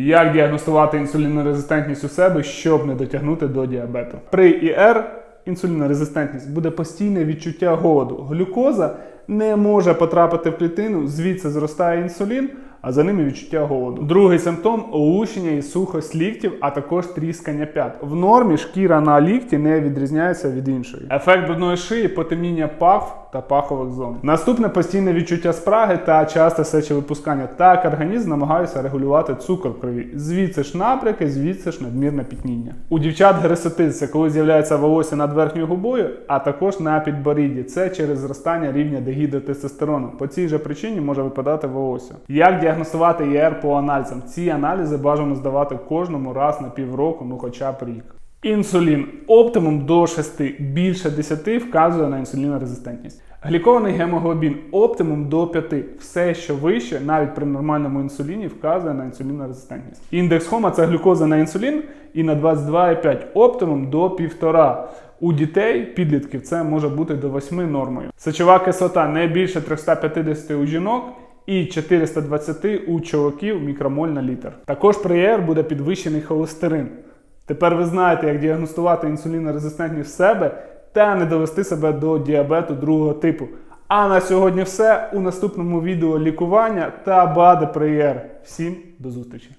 Як діагностувати інсулінорезистентність у себе, щоб не дотягнути до діабету? При ІР інсулінорезистентність буде постійне відчуття голоду. Глюкоза не може потрапити в клітину, звідси зростає інсулін, а за ними відчуття голоду. Другий симптом олущення і сухость ліктів, а також тріскання п'ят. В нормі шкіра на лікті не відрізняється від іншої. Ефект брудної шиї, потемніння пахв та пахових зон. Наступне постійне відчуття спраги та часте сечовипускання. Так організм намагається регулювати цукор в крові. Звідси ж напряки, звідси ж надмірне пітніння. У дівчат гересотит – це коли з'являється волосся над верхньою губою, а також на підборідді. Це через зростання рівня дегідротестостерону. По цій же причині може випадати волосся. Як діагностувати ЄР по аналізам? Ці аналізи бажано здавати кожному раз на півроку, ну хоча б рік. Інсулін оптимум до 6, більше 10 вказує на інсулінорезистентність. Глікований гемоглобін оптимум до 5. Все, що вище, навіть при нормальному інсуліні, вказує на інсулінорезистентність. Індекс Хома це глюкоза на інсулін і на 22,5 оптимум до 1,5. У дітей, підлітків, це може бути до 8 нормою. Сечова кислота не більше 350 у жінок і 420 у чоловіків мікромоль на літр. Також при ЄР буде підвищений холестерин. Тепер ви знаєте, як діагностувати інсулінорезистентність в себе та не довести себе до діабету другого типу. А на сьогодні все. У наступному відео лікування та БАДи при ЄР. Всім до зустрічі!